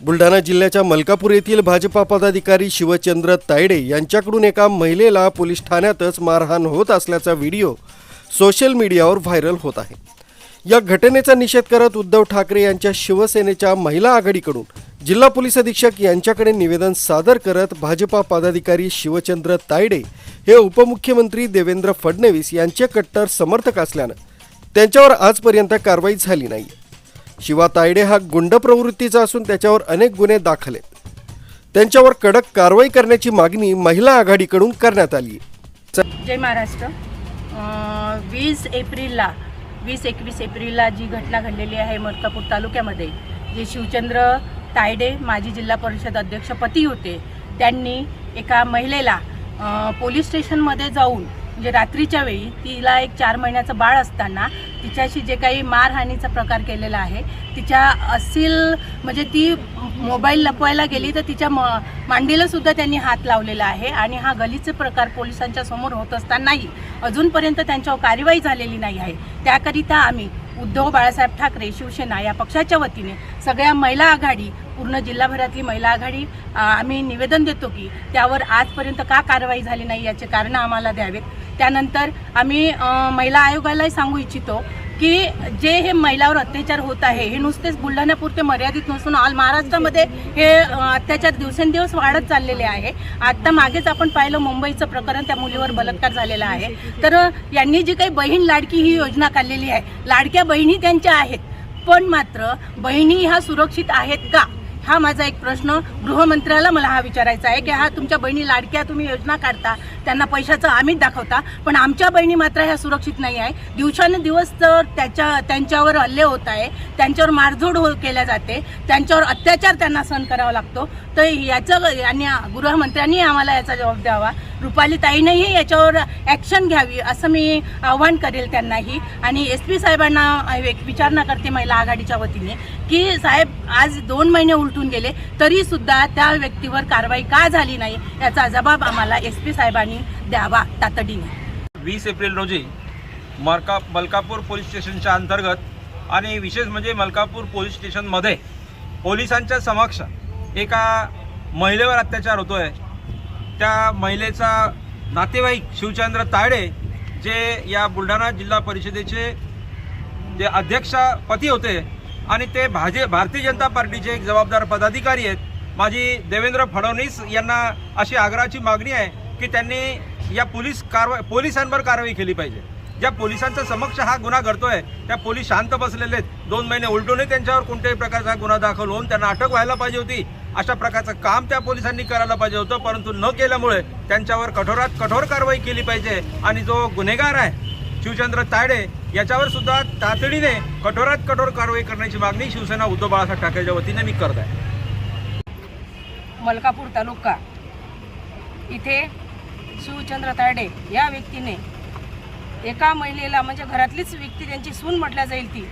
बुलढाणा जिल्ह्याच्या मलकापूर येथील भाजपा पदाधिकारी शिवचंद्र तायडे यांच्याकडून एका महिलेला पोलीस ठाण्यातच मारहाण होत असल्याचा व्हिडिओ सोशल मीडियावर व्हायरल होत आहे. या घटनेचा निषेध करत उद्धव ठाकरे यांच्या शिवसेनेच्या महिला आघाडीकडून जिल्हा पोलीस अधीक्षक यांच्याकडे निवेदन सादर करत भाजपा पदाधिकारी शिवचंद्र तायडे हे उपमुख्यमंत्री देवेंद्र फडणवीस यांचे कट्टर समर्थक असल्यानं त्यांच्यावर आजपर्यंत कारवाई झाली नाही. शिवा तायडे हा गुंड प्रवृत्तीचा असून त्याच्यावर अनेक गुन्हे दाखल आहेत. त्यांच्यावर कडक कारवाई करण्याची मागणी महिला आघाडीकडून करण्यात आली. आहे जय महाराष्ट्र. वीस एप्रिलला वीस एकवीस एप्रिलला जी घटना घडलेली आहे मलकापूर तालुक्यामध्ये जे शिवचंद्र तायडे माजी जिल्हा परिषद अध्यक्षपती होते त्यांनी एका महिलेला पोलीस स्टेशनमध्ये जाऊन म्हणजे रात्रीच्या वेळी तिला एक चार महिन्याचं बाळ असताना तिच्याशी जे काही मारहाणीचा प्रकार केलेला आहे तिच्या असील म्हणजे ती मोबाईल लपवायला गेली तर तिच्या म मांडीला सुद्धा त्यांनी हात लावलेला आहे आणि हा गलीचे प्रकार पोलिसांच्या समोर होत असतानाही अजूनपर्यंत त्यांच्यावर कार्यवाही झालेली नाही आहे. त्याकरिता आम्ही उद्धव बाळासाहेब ठाकरे शिवसेना या पक्षाच्या वतीने सगळ्या महिला आघाडी पूर्ण जिल्हाभरातली महिला आघाडी आम्ही निवेदन देतो की त्यावर आजपर्यंत का कारवाई झाली नाही याचे कारण आम्हाला द्यावेत. त्यानंतर आम्ही महिला आयोगालाही सांगू इच्छितो की जे हे महिलावर अत्याचार होत आहे हे नुसतेच बुलढाण्यापुरते मर्यादित नसून ऑल महाराष्ट्रामध्ये हे अत्याचार दिवसेंदिवस वाढत चाललेले आहे. आता मागेच आपण पाहिलं मुंबईचं प्रकरण त्या मुलीवर बलात्कार झालेला आहे. तर यांनी जी काही बहीण लाडकी ही योजना काढलेली आहे लाडक्या बहिणी त्यांच्या आहेत पण मात्र बहिणी ह्या सुरक्षित आहेत का? हा माझा एक प्रश्न. गृहमंत्र्याला मला हा विचारायचा आहे की हा तुमच्या बहिणी लाडक्या तुम्ही योजना काढता त्यांना पैशाचं आम्हीच दाखवता पण आमच्या बहिणी मात्र ह्या सुरक्षित नाही आहे. दिवसानुदिवस तर त्याच्या त्यांच्यावर हल्ले होत आहे त्यांच्यावर मारझोड हो केल्या जाते त्यांच्यावर अत्याचार त्यांना सहन करावा लागतो. तर याचं यांनी गृहमंत्र्यांनी आम्हाला याचा जबाब द्यावा. रुपाली ताईनेही याच्यावर ॲक्शन घ्यावी असं मी आव्हान करेल त्यांनाही. आणि एस पी साहेबांना विचारणा करते महिला आघाडीच्या वतीने की साहेब आज दोन महिने उलटून गेले तरीसुद्धा त्या व्यक्तीवर कारवाई का झाली नाही याचा जबाब आम्हाला एस पी साहेबांनी द्यावा तातडीने. वीस एप्रिल रोजी मरका मलकापूर पोलीस स्टेशनच्या अंतर्गत आणि विशेष म्हणजे मलकापूर पोलीस स्टेशनमध्ये पोलिसांच्या समक्ष एका महिलेवर अत्याचार होतोय. त्या महिलेचा नातेवाईक शिवचंद्र तायडे जे या बुलढाणा जिल्हा परिषदेचे जे अध्यक्षपती होते आणि ते भाजे भारतीय जनता पार्टीचे एक जबाबदार पदाधिकारी आहेत. माझी देवेंद्र फडणवीस यांना अशी आग्रहाची मागणी आहे की त्यांनी या पोलीस कारवाई पोलिसांवर कारवाई केली पाहिजे. ज्या पोलिसांचा समक्ष हा गुन्हा घडतोय त्या पोलीस शांत बसलेले आहेत. दोन महिने उलटूनही त्यांच्यावर कोणत्याही प्रकारचा गुन्हा दाखल होऊन त्यांना अटक व्हायला पाहिजे होती. अशा प्रकारचं काम त्या पोलिसांनी करायला पाहिजे होतं परंतु न केल्यामुळे त्यांच्यावर कठोरात कठोर कारवाई केली पाहिजे. आणि जो गुन्हेगार आहे शिवचंद्र तायडे याच्यावर सुद्धा तातडीने कठोरात कठोर कारवाई करण्याची मागणी शिवसेना उद्धव बाळासाहेब ठाकरेच्या वतीने मी करत आहे. मलकापूर तालुका. इथे शिवचंद्र तारडे या व्यक्तीने एका महिलेला म्हणजे घरातलीच व्यक्ती त्यांची सून म्हटल्या जाईल ती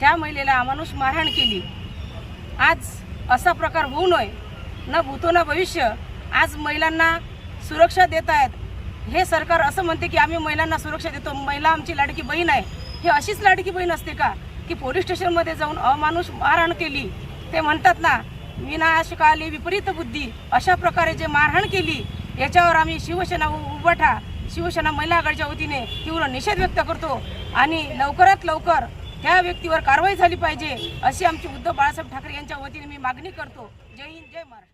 त्या महिलेला अमानुष मारहाण केली. आज असा प्रकार होऊ नये न भूतो ना भविष्य आज महिलांना सुरक्षा देत आहेत. हे सरकार असं म्हणते की आम्ही महिलांना सुरक्षा देतो. महिला आमची लाडकी बहीण आहे. ही अशीच लाडकी बहीण असते का? की पोलीस स्टेशनमध्ये जाऊन अमानुष मारहाण केली. ते म्हणतात ना विनाशकाली विपरीत बुद्धी. अशा प्रकारे जे मारहाण केली याच्यावर आम्ही शिवसेना उभठा शिवसेना महिला आघाडीच्या वतीने तीव्र निषेध व्यक्त करतो आणि लवकरात लवकर त्या व्यक्तीवर कारवाई झाली पाहिजे अशी आमची उद्धव बाळासाहेब ठाकरे यांच्या वतीने मी मागणी करतो. जय हिंद जय महाराष्ट्र.